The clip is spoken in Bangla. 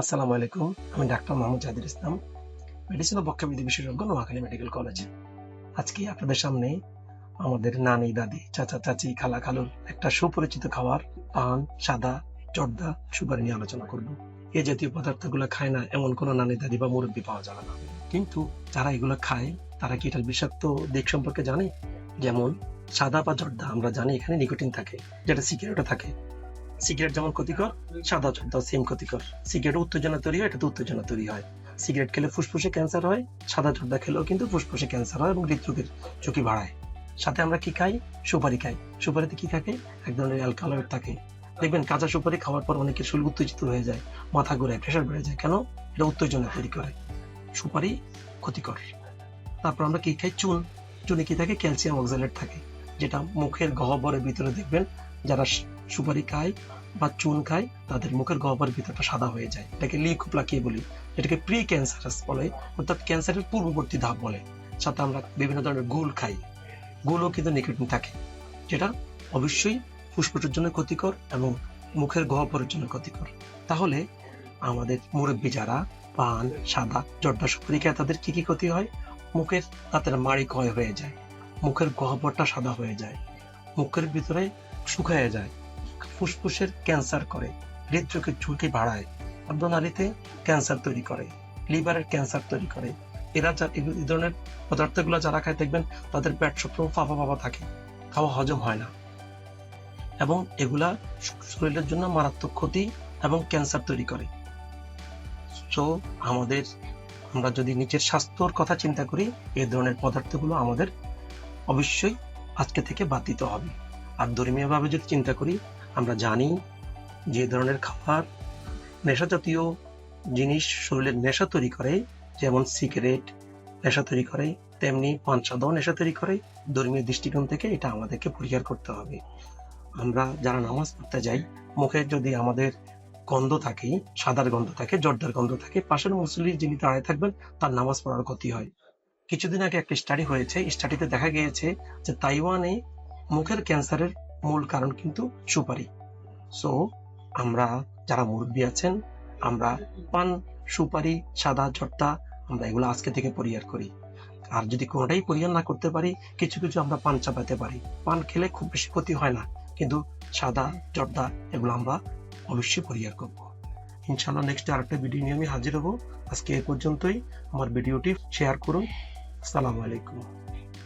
আসসালামু আলাইকুম, আমি ডাক্তার মোহাম্মদ জাহিদুল ইসলাম, মেডিসিন ও বক্ষবিধি বিশেষজ্ঞ নোয়াখালী মেডিকেল কলেজ। আজকে আপনাদের সামনে আমাদের নানি, দাদি, চাচা, চাচি, খালা, খালুর একটা সুপরিচিত খাবার, পান, সাদা, জর্দা, সুপারি নিয়ে আলোচনা করব। এ জাতীয় পদার্থগুলো খায় না এমন কোনো নানি, দাদি বা মুরব্বী পাওয়া যাবে না। কিন্তু যারা এগুলো খায়, তারা কি এটার বিষাক্ত দিক সম্পর্কে জানে? যেমন সাদা বা জর্দা আমরা জানি এখানে নিকোটিন থাকে, যেটা সিগারেটে থাকে। সিগারেট যেমন ক্ষতিকর, সাদা জর্দা সেম ক্ষতিকর। সিগারেট উত্তেজনা তৈরি হয়, এটাতে উত্তেজনা তৈরি হয়। সিগারেট খেলে ফুসফুসে ক্যান্সার হয়, সাদা জর্দা খেলেও কিন্তু ফুসফুসে ক্যান্সার হয় এবং হৃদরোগের ঝুঁকি বাড়ায়। সাথে আমরা কি খাই? সুপারি খাই। সুপারিতে কি থাকে? এক ধরনের অ্যালকালয়েড থাকে। দেখবেন কাঁচা সুপারি খাওয়ার পর অনেকের শরীর উত্তেজিত হয়ে যায়, মাথা ঘুরে প্রেশার বেড়ে যায়। কেন? এটা উত্তেজনা তৈরি করে। সুপারি ক্ষতিকর। তারপর আমরা কি খাই? চুন। চুনে কি থাকে? ক্যালসিয়াম অক্সালেট থাকে, যেটা মুখের গহ্বরের ভিতরে দেখবেন যারা সুপারি খায় বা চুন খায়, তাদের মুখের গহ্বরের ভিতরটা সাদা হয়ে যায়। এটাকে লিকোপ্লাকিয়ে বলি। এটাকে প্রি ক্যান্সারাস বলে, অর্থাৎ ক্যান্সারের পূর্ববর্তী ধাপ বলে, সাথে আমরা বিভিন্ন ধরনের গুল খাই। গুলও কিন্তু নিকোটিন থাকে, যেটা অবশ্যই ফুসফুসের জন্য ক্ষতিকর এবং মুখের গহ্বরের জন্য ক্ষতিকর। তাহলে আমাদের মুরব্বী যারা পান, সাদা, জর্দা, সুপারি খায়, তাদের কি কি ক্ষতি হয়? মুখের তাদের মাড়ি ক্ষয় হয়ে যায়, মুখের গহ্বরটা সাদা হয়ে যায়, মুখের ভিতরে শুকায় যায়। ফুসফুসের ক্যান্সার করে। হৃদরোগের ঝুঁকি বাড়ায়। অর্ধনারীতে ক্যান্সার তৈরি করে। লিভারের ক্যান্সার তৈরি করে। এরা যা এই ধরনের পদার্থগুলো যারা খায়, দেখবেন তাদের পেট সবসময় ফাঁপা ফাঁপা থাকে। খাওয়া হজম হয় না। এবং এগুলা শরীরের জন্য মারাত্মক ক্ষতি এবং ক্যান্সার তৈরি করে। তো আমাদের, আমরা যদি নিজের স্বাস্থ্যর কথা চিন্তা করি এই ধরনের পদার্থগুলো আমাদের অবশ্যই আজকে থেকে বাদ দিতে হবে। আর ধর্মীয়ভাবে যদি চিন্তা করি আমরা জানি যে ধরনের খাবার নেশা জাতীয় জিনিস শরীরের নেশা তৈরি করে, যেমন সিগারেট নেশা তৈরি করে, তেমনি পান সাদাও নেশা তৈরি করে। ধর্মীয় দৃষ্টিকোণ থেকে এটা আমাদেরকে পরিহার করতে হবে। আমরা যারা নামাজ পড়তে যাই, মুখে যদি আমাদের গন্ধ থাকে, সাদার গন্ধ থাকে, জর্দার গন্ধ থাকে, পাশের মুসল্লি যিনি দাঁড়ায় থাকবেন, তার নামাজ পড়ার ক্ষতি হয়। কিছুদিন আগে একটা স্টাডি হয়েছে স্টাডিতে দেখা গিয়েছে যে তাইওয়ানে মুখের ক্যান্সারের মূল কারণ কিন্তু সুপারি। সো আমরা যারা মুরব্বী আছেন, আমরা পান, সুপারি, সাদা, জর্দা, আমরা এগুলো আজকে থেকে পরিহার করি। আর যদি কোনোটাই পরিহার না করতে পারি, কিছু কিছু আমরা পান চাপাতে পারি। পান খেলে খুব বেশি ক্ষতি হয় না, কিন্তু সাদা, জর্দা এগুলো আমরা অবশ্যই পরিহার করব। ইনশাআল্লাহ নেক্সট আরেকটা ভিডিও নিয়ে আমি হাজির হব। আজকে এ পর্যন্তই। আমার ভিডিওটি শেয়ার করুন। আসসালামু আলাইকুম।